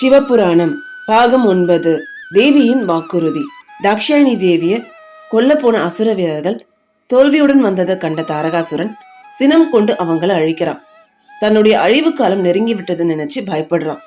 சிவபுராணம் பாகம் ஒன்பது தேவியின் வாக்குறுதி. தக்ஷாயணி தேவிய கொல்ல போன அசுர வீரர்கள் தோல்வியுடன் வந்ததை கண்ட தாரகாசுரன் சினம் கொண்டு அவங்கள அழிக்கிறான். தன்னுடைய அழிவு காலம் நெருங்கி விட்டதுன்னு நினைச்சு பயப்படுறான்.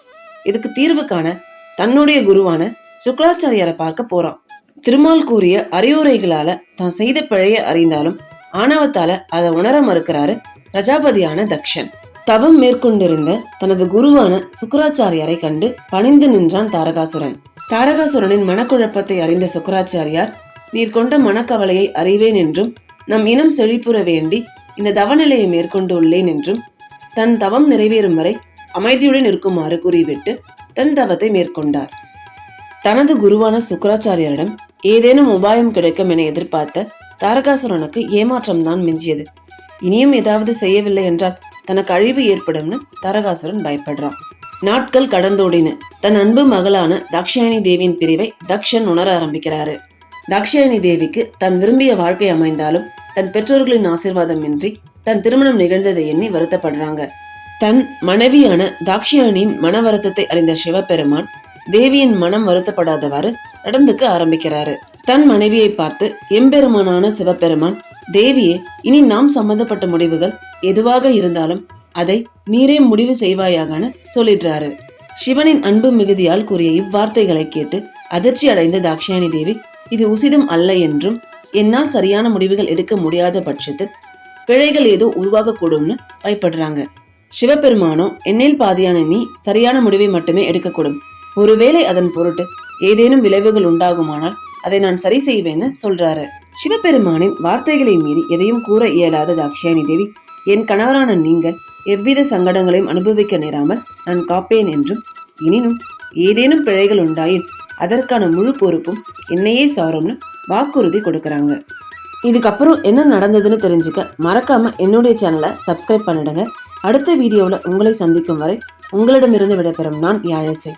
இதுக்கு தீர்வு காண தன்னுடைய குருவான சுக்கராச்சாரியாரை பார்க்க போறான். திருமால் கூறிய அறிவுரைகளால தான் செய்த பிழைய அறிந்தாலும் ஆணவத்தால அதை உணர மறுக்கிறாரு பிரஜாபதியான தக்ஷன். தவம் மேற்கொண்டிருந்த தனது குருவான சுக்கராச்சாரியாரை கண்டு பணிந்து நின்றான் தாரகாசுரன். தாரகாசுரனின் மனக்குழப்பத்தை அறிந்த சுக்கராச்சாரியார் நீர் கொண்ட மனக்கவலையை அறிவேன் என்றும் நம் இனம் செழிப்புற வேண்டி இந்த தவநிலையை மேற்கொண்டு உள்ளேன் என்றும் தன் தவம் நிறைவேறும் வரை அமைதியுடன் இருக்குமாறு கூறிவிட்டு தன் தவத்தை மேற்கொண்டார். தனது குருவான சுக்கராச்சாரியரிடம் ஏதேனும் உபாயம் கிடைக்கும் என எதிர்பார்த்த தாரகாசுரனுக்கு ஏமாற்றம் தான் மிஞ்சியது. இனியும் ஏதாவது செய்யவில்லை என்றால் தனக்கு அழிவு ஏற்படும்னு தரகாசுரன் பயப்படுறான். நாட்கள் கடந்தோடின. தன் அன்பு மகளான தாக்ஷாயணி தேவியின் பிரிவை தக்ஷன் உணர ஆரம்பிக்கிறாரு. தாக்ஷாயணி தேவிக்கு தன் விரும்பிய வாழ்க்கை அமைந்தாலும் தன் பெற்றோர்களின் ஆசீர்வாதம் இன்றி தன் திருமணம் நிகழ்ந்ததை எண்ணி வருத்தப்படுறாங்க. தன் மனைவியான தாக்ஷாயணியின் மன வருத்தத்தை அறிந்த சிவபெருமான் தேவியின் மனம் வருத்தப்படாதவாறு நடந்துக்க ஆரம்பிக்கிறாரு. தன் மனைவியை பார்த்து எம்பெருமானான சிவபெருமான் தேவியே இனி நாம் சம்பந்தப்பட்ட முடிவுகள் எதுவாக இருந்தாலும் அதை நீரே முடிவு செய்வாயாகன்னு சொல்லிடுறாரு. சிவனின் அன்பு மிகுதியால் கூறிய இவ்வார்த்தைகளை கேட்டு அதிர்ச்சி அடைந்த தாக்ஷாயணி தேவி இது உசிதம் அல்ல என்றும் என்னால் சரியான முடிவுகள் எடுக்க முடியாத பட்சத்தில் பிழைகள் ஏதோ உருவாகக்கூடும்னு பயப்படுறாங்க. சிவபெருமானோ என்னில் பாதியான நீ சரியான முடிவை மட்டுமே எடுக்கக்கூடும். ஒருவேளை அதன் பொருட்டு ஏதேனும் விளைவுகள் உண்டாகுமானால் அதை நான் சரி செய்வேன்னு சொல்றாரு. சிவபெருமானின் வார்த்தைகளை மீறி எதையும் கூற இயலாத தாக்ஷாயணி தேவி என் கணவரான நீங்கள் எவ்வித சங்கடங்களையும் அனுபவிக்க நேராமல் நான் காப்பேன் என்றும் எனினும் ஏதேனும் பிழைகள் உண்டாயின் அதற்கான முழு பொறுப்பும் என்னையே சாரும்னு வாக்குறுதி கொடுக்குறாங்க. இதுக்கப்புறம் என்ன நடந்ததுன்னு தெரிஞ்சுக்க மறக்காம என்னுடைய சேனலை சப்ஸ்கிரைப் பண்ணிடுங்க. அடுத்த வீடியோவில் உங்களை சந்திக்கும் வரை உங்களிடமிருந்து விடைபெறும் நான் யாழசை.